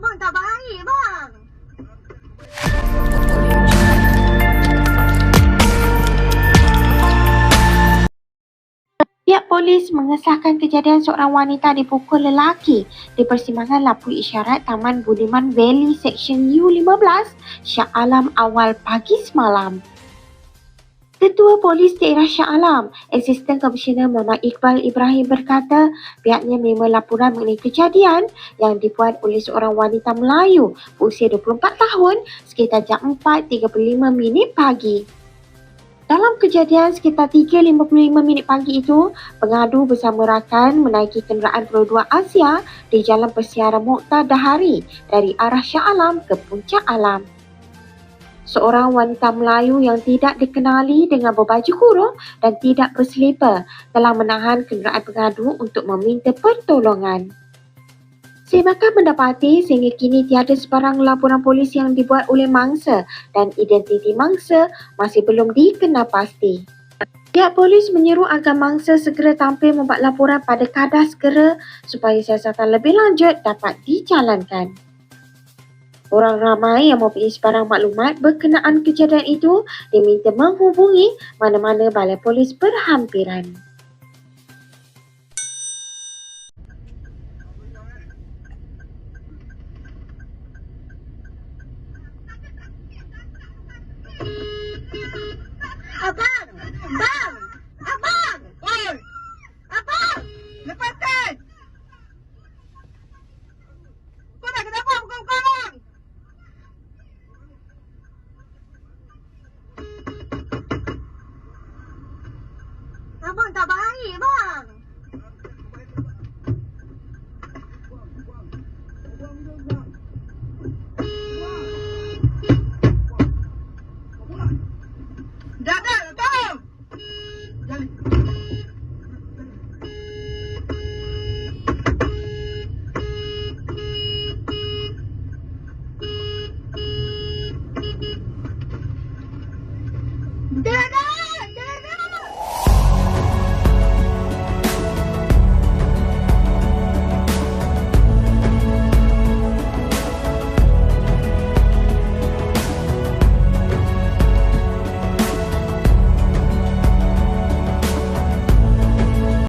bang, tak baik bang. Pihak polis mengesahkan kejadian seorang wanita dipukul lelaki di persimpangan lampu isyarat Taman Budiman Valley Section U15 Syak Alam awal pagi semalam. Ketua Polis Daerah Shah Alam, Asisten Komisioner Muhammad Iqbal Ibrahim berkata pihaknya menerima laporan mengenai kejadian yang dibuat oleh seorang wanita Melayu berusia 24 tahun sekitar jam 4.35 minit pagi. Dalam kejadian sekitar 3.55 minit pagi itu, pengadu bersama rakan menaiki kenderaan Pro 2 Asia di Jalan Persiaran Mokhtar Dahari dari arah Shah Alam ke Puncak Alam. Seorang wanita Melayu yang tidak dikenali dengan berbaju kurung dan tidak berseliper telah menahan kenderaan pengadu untuk meminta pertolongan. Saya bahkan mendapati sehingga kini tiada sebarang laporan polis yang dibuat oleh mangsa dan identiti mangsa masih belum dikenal pasti. Pihak polis menyeru agar mangsa segera tampil membuat laporan pada kadar segera supaya siasatan lebih lanjut dapat dijalankan. Orang ramai yang mempunyai sebarang maklumat berkenaan kejadian itu diminta menghubungi mana-mana balai polis berhampiran. Abang! Bang! Abang! vamos então, lá mano, tava aí, mano. Dada!